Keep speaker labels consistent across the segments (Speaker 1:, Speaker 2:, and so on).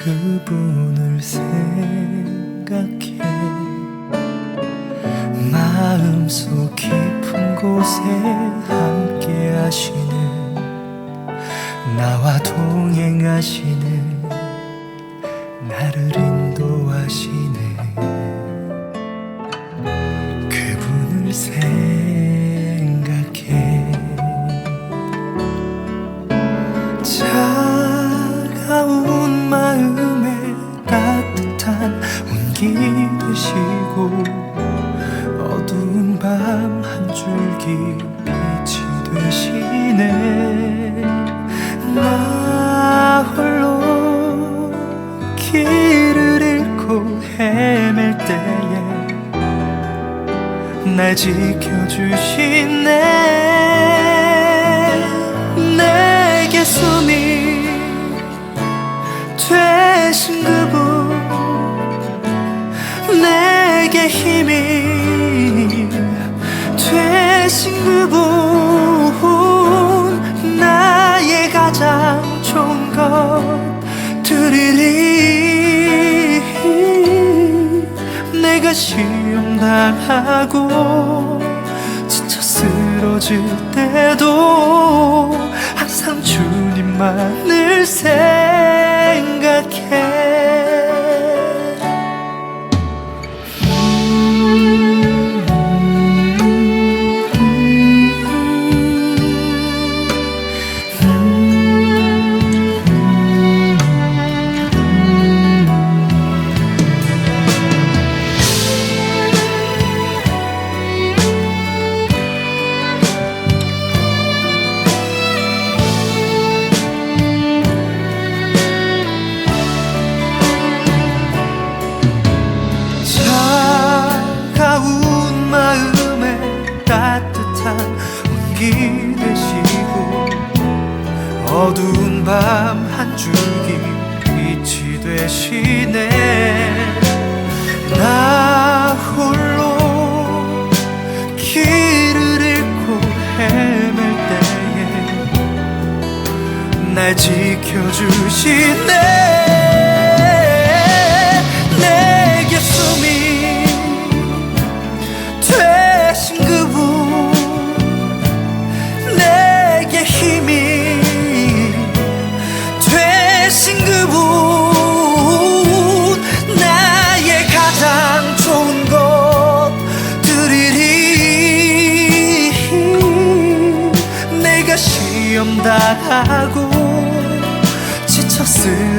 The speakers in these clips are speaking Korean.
Speaker 1: 그분을 생각해. 마음속 깊은 곳에 함께 하시는 나와 동행하시는 나를 인도하시는 그분을 생각해 되시고 어두운 밤 한 줄기 빛이 되시네. 나 홀로 길을 잃고 헤맬 때에 날 지켜주시네 내게 힘이 되신 그분. 나의 가장 좋은 것들이리. 내가 시험당하고 지쳐 쓰러질 때도 항상 주님만을 생 되시네. 나 홀로 길을 잃고 헤맬 때에 날 지켜주시네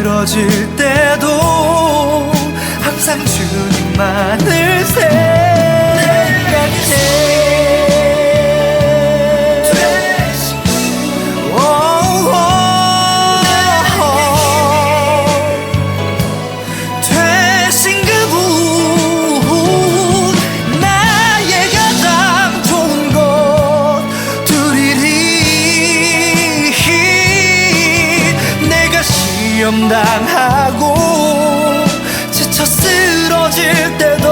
Speaker 1: 쓰러질 때도 항상 주님만을 생 시험당하고 지쳐 쓰러질 때도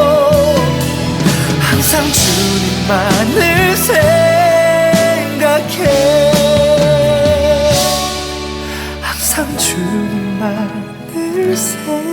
Speaker 1: 항상 주님만을 생각해. 항상 주님만을 생각해